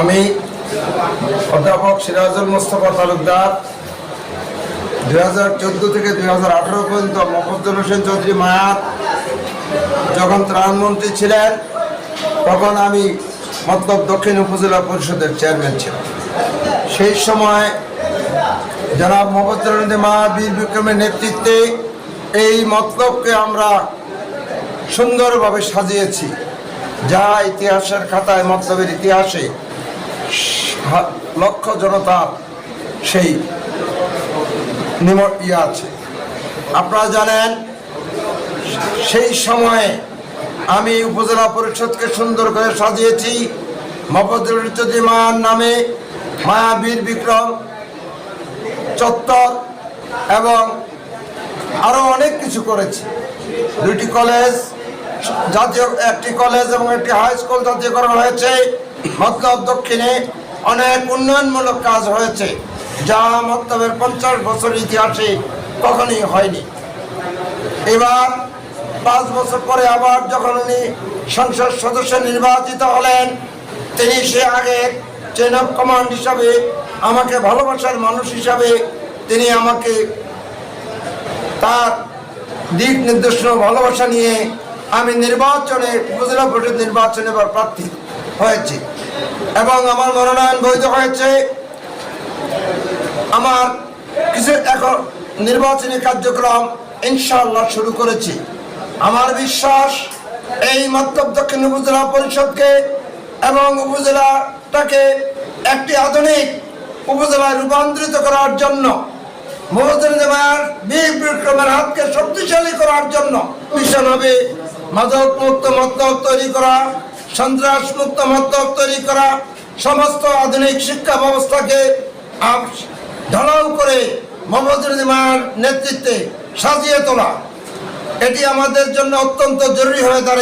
আমি অধ্যাপক সিরাজুল মোস্তফা তালুকদার, দুই হাজার চোদ্দ থেকে দুই হাজার আঠারো পর্যন্ত মফজ্জল হোসেন চৌধুরী মায়াত যখন ত্রাণমন্ত্রী ছিলেন, তখন আমি মতলব দক্ষিণ উপজেলা পরিষদের চেয়ারম্যান ছিলাম। সেই সময় জনাব মোহাম্মদ মা বীর বিক্রমের নেতৃত্বে এই মতলবকে আমরা সুন্দরভাবে সাজিয়েছি। যা ইতিহাসের খাতায় মতলবের ইতিহাসে লক্ষ জনতার সেই নিম ইয়ে আছে। আপনারা জানেন, সেই সময়ে আমি উপজেলা পরিষদকে সুন্দর করে সাজিয়েছি। মফজুল মায়ার নামে মায়াবীর বিক্রম চত্বর এবং আরও অনেক কিছু করেছি। দুইটি কলেজ, জাতীয় একটি কলেজ এবং একটি হাই স্কুল জাতীয়করণ হয়েছে। মতলব দক্ষিণে অনেক উন্নয়নমূলক কাজ হয়েছে, যা মতলবের পঞ্চাশ বছর ইতিহাসে কখনই হয়নি। এবার পাঁচ বছর পরে আবার যখন উনি সংসদ সদস্য নির্বাচিত হলেন, তিনি সে আগে চেন অফ কমান্ড হিসাবে আমাকে ভালোবাসার মানুষ হিসাবে তিনি আমাকে তার দিক নির্দেশনা ভালোবাসা নিয়ে আমি নির্বাচনে উপজেলা পরিষদ নির্বাচনে এবার প্রার্থী। হয়েছি। এবং আমার মনোনয়ন বৈধ হয়েছে। আমার কিছু এখন নির্বাচনী কার্যক্রম ইনশাআল্লাহ শুরু করেছি। আমার বিশ্বাস, এই মতলব দক্ষিণ উপজেলা পরিষদকে এবং উপজেলাটাকে একটি আধুনিক উপজেলায় রূপান্তরিত করার জন্য বিক্রমের হাতকে শক্তিশালী করার জন্য হবে মাদক মুক্ত মতলব তৈরি করা। সন্ত্রাস মুক্ত মধ্যক তৈরি করা সমস্ত আধুনিক শিক্ষা ব্যবস্থাকে ঢালাও করে মোহাম্মদ নেতৃত্বে সাজিয়ে তোলা। এটি আমাদের জন্য অত্যন্ত জরুরি হয়ে দাঁড়িয়ে।